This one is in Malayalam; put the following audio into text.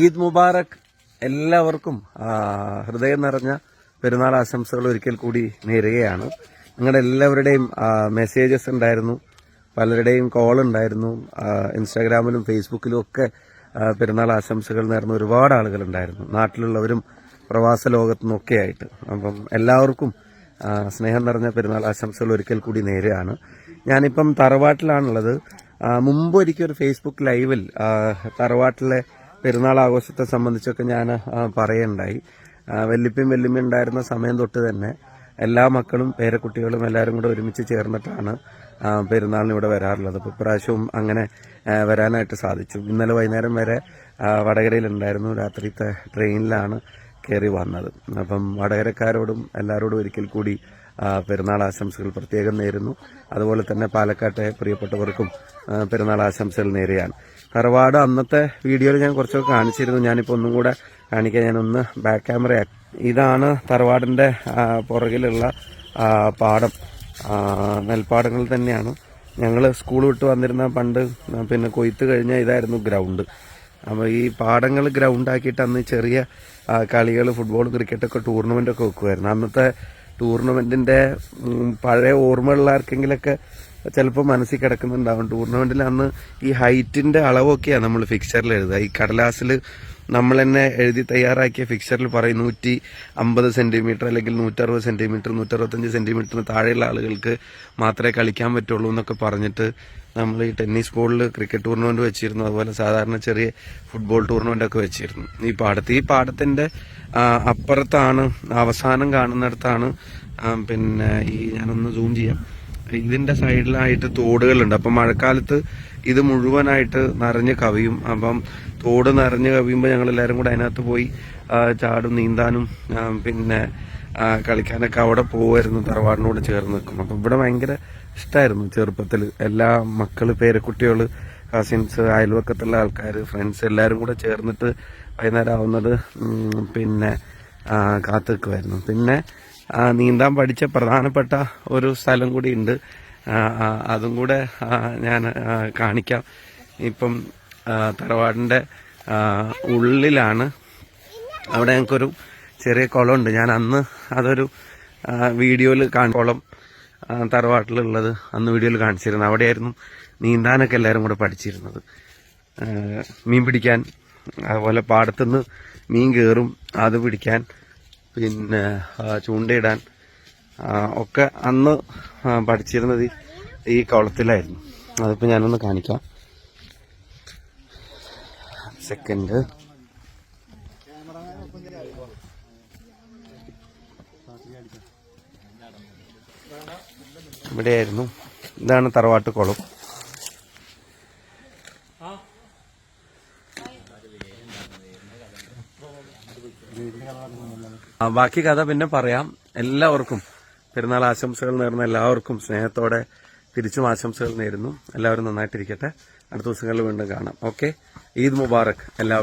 ഈദ് മുബാറക് എല്ലാവർക്കും ഹൃദയം നിറഞ്ഞ പെരുന്നാൾ ആശംസകൾ ഒരിക്കൽ കൂടി നേരുകയാണ്. നിങ്ങളുടെ എല്ലാവരുടെയും മെസ്സേജസ് ഉണ്ടായിരുന്നു. പലരുടെയും കോൾ ഉണ്ടായിരുന്നു. ഇൻസ്റ്റാഗ്രാമിലും ഫേസ്ബുക്കിലും ഒക്കെ പെരുന്നാൾ ആശംസകൾ നേർന്ന ഒരുപാട് ആളുകൾ ഉണ്ടായിരുന്നു നാട്ടിലുള്ളവരും പ്രവാസ ലോകത്തു നിന്നൊക്കെ ആയിട്ട്. അപ്പം എല്ലാവർക്കും സ്നേഹം നിറഞ്ഞ പെരുന്നാൾ ആശംസകൾ ഒരിക്കൽ കൂടി നേരെയാണ് ഞാനിപ്പം തറവാട്ടിലാണുള്ളത്. മുമ്പ് ഒരിക്കൽ ഫേസ്ബുക്ക് ലൈവിൽ തറവാട്ടിലെ പെരുന്നാൾ ആഘോഷത്തെ സംബന്ധിച്ചൊക്കെ ഞാൻ പറയുണ്ടായി വല്ലിപ്പയും വല്യമ്മയും ഉണ്ടായിരുന്ന സമയം തൊട്ട് തന്നെ എല്ലാ മക്കളും പേരക്കുട്ടികളും എല്ലാവരും കൂടെ ഒരുമിച്ച് ചേർന്നിട്ടാണ് പെരുന്നാളിന് ഇവിടെ വരാറുള്ളത്. അപ്പോൾ ഇപ്രാവശ്യവും അങ്ങനെ വരാനായിട്ട് സാധിച്ചു. ഇന്നലെ വൈകുന്നേരം വരെ വടകരയിലുണ്ടായിരുന്നു. രാത്രിത്തെ ട്രെയിനിലാണ് കയറി വന്നത്. അപ്പം വടകരക്കാരോടും എല്ലാവരോടും ഒരിക്കൽ കൂടി പെരുന്നാൾ ആശംസകൾ പ്രത്യേകം നേരുന്നു. അതുപോലെ തന്നെ പാലക്കാട്ടെ പ്രിയപ്പെട്ടവർക്കും പെരുന്നാൾ ആശംസകൾ നേരെയാണ് തറവാട് അന്നത്തെ വീഡിയോയിൽ ഞാൻ കുറച്ചൊക്കെ കാണിച്ചിരുന്നു. ഞാനിപ്പോൾ ഒന്നും കൂടെ കാണിക്കാൻ ഒന്ന് ബാക്ക് ക്യാമറ ഇതാണ് തറവാടിന്റെ പുറകിലുള്ള പാടം. നെൽപ്പാടങ്ങൾ തന്നെയാണ്. ഞങ്ങൾ സ്കൂൾ വിട്ട് വന്നിരുന്ന പണ്ട് പിന്നെ കൊയ്ത്ത് കഴിഞ്ഞാൽ ഇതായിരുന്നു ഗ്രൗണ്ട് അപ്പോൾ ഈ പാടങ്ങൾ ഗ്രൗണ്ടാക്കിയിട്ട് അന്ന് ചെറിയ കളികൾ ഫുട്ബോൾ ക്രിക്കറ്റൊക്കെ ടൂർണമെന്റ് ഒക്കെ വെക്കുമായിരുന്നു അന്നത്തെ ടൂർണമെന്റിന്റെ പഴയ ഓർമ്മയുള്ള ആർക്കെങ്കിലൊക്കെ ചിലപ്പോൾ മനസ്സിൽ കിടക്കുന്നുണ്ടാവും. ടൂർണമെന്റിൽ അന്ന് ഈ ഹൈറ്റിന്റെ അളവൊക്കെയാണ് നമ്മൾ ഫിക്ചറിൽ എഴുതുക. ഈ കടലാസിൽ നമ്മൾ തന്നെ എഴുതി തയ്യാറാക്കിയ ഫിക്ചറിൽ പറയും നൂറ്റി അമ്പത് സെന്റിമീറ്റർ അല്ലെങ്കിൽ നൂറ്ററുപത് സെന്റിമീറ്റർ നൂറ്ററുപത്തഞ്ച് സെന്റിമീറ്ററിന് താഴെയുള്ള ആളുകൾക്ക് മാത്രമേ കളിക്കാൻ പറ്റുള്ളൂ എന്നൊക്കെ പറഞ്ഞിട്ട് നമ്മൾ ഈ ടെന്നീസ് ബോളിൽ ക്രിക്കറ്റ് ടൂർണമെന്റ് വെച്ചിരുന്നു. അതുപോലെ സാധാരണ ചെറിയ ഫുട്ബോൾ ടൂർണമെന്റ് ഒക്കെ വെച്ചിരുന്നു. ഈ പാടത്ത് ഈ പാടത്തിന്റെ അപ്പുറത്താണ് അവസാനം കാണുന്നിടത്താണ് പിന്നെ ഈ ഞാനൊന്ന് സൂം ചെയ്യാം. ഇതിന്റെ സൈഡിലായിട്ട് തോടുകളുണ്ട്. അപ്പം മഴക്കാലത്ത് ഇത് മുഴുവനായിട്ട് നിറഞ്ഞ് കവിയും. അപ്പം തോട് നിറഞ്ഞ് കവിയുമ്പോൾ ഞങ്ങൾ എല്ലാവരും കൂടെ അതിനകത്ത് പോയി ചാടും നീന്താനും പിന്നെ കളിക്കാനൊക്കെ അവിടെ പോകുമായിരുന്നു തറവാടിനോട് ചേർന്ന് നിൽക്കും. അപ്പം ഇവിടെ ഭയങ്കര ഇഷ്ടമായിരുന്നു ചെറുപ്പത്തിൽ എല്ലാ മക്കൾ പേരക്കുട്ടികൾ കസിൻസ് അയൽവക്കത്തുള്ള ആൾക്കാർ ഫ്രണ്ട്സ് എല്ലാവരും കൂടെ ചേർന്നിട്ട് വൈകുന്നേരം ആവുന്നത് പിന്നെ കാത്തു നിൽക്കുമായിരുന്നു പിന്നെ നീന്താൻ പഠിച്ച പ്രധാനപ്പെട്ട ഒരു സ്ഥലം കൂടി ഉണ്ട്. അതും കൂടെ ഞാൻ കാണിക്കാം. ഇപ്പം തറവാടിന്റെ ഉള്ളിലാണ്. അവിടെ ഞങ്ങൾക്കൊരു ചെറിയ കുളമുണ്ട്. ഞാൻ അന്ന് അതൊരു വീഡിയോയിൽ കുളം ആ, തറവാട്ടിലുള്ളത് അന്ന് വീഡിയോയിൽ കാണിച്ചിരുന്നു. അവിടെയായിരുന്നു നീന്താനൊക്കെ എല്ലാവരും കൂടെ പഠിച്ചിരുന്നത്. മീൻ പിടിക്കാൻ അതുപോലെ പാടത്തുനിന്ന് മീൻ കയറും അത് പിടിക്കാൻ പിന്നെ ചൂണ്ടയിടാൻ ഒക്കെ അന്ന് പഠിച്ചിരുന്നത് ഈ കുളത്തിലായിരുന്നു. അതിപ്പോൾ ഞാനൊന്ന് കാണിക്കാം. സെക്കൻഡ്. ഇവിടെയായിരുന്നു. ഇതാണ് തറവാട്ട് കുളം. ബാക്കി കഥ പിന്നെ പറയാം. എല്ലാവർക്കും പെരുന്നാൾ ആശംസകൾ നേർന്ന എല്ലാവർക്കും സ്നേഹത്തോടെ തിരിച്ചും ആശംസകൾ നേരുന്നു. എല്ലാവരും നന്നായിട്ടിരിക്കട്ടെ. അടുത്ത ദിവസങ്ങളിൽ വീണ്ടും കാണാം. ഓക്കെ? ഈദ് മുബാറക്. എല്ലാവർക്കും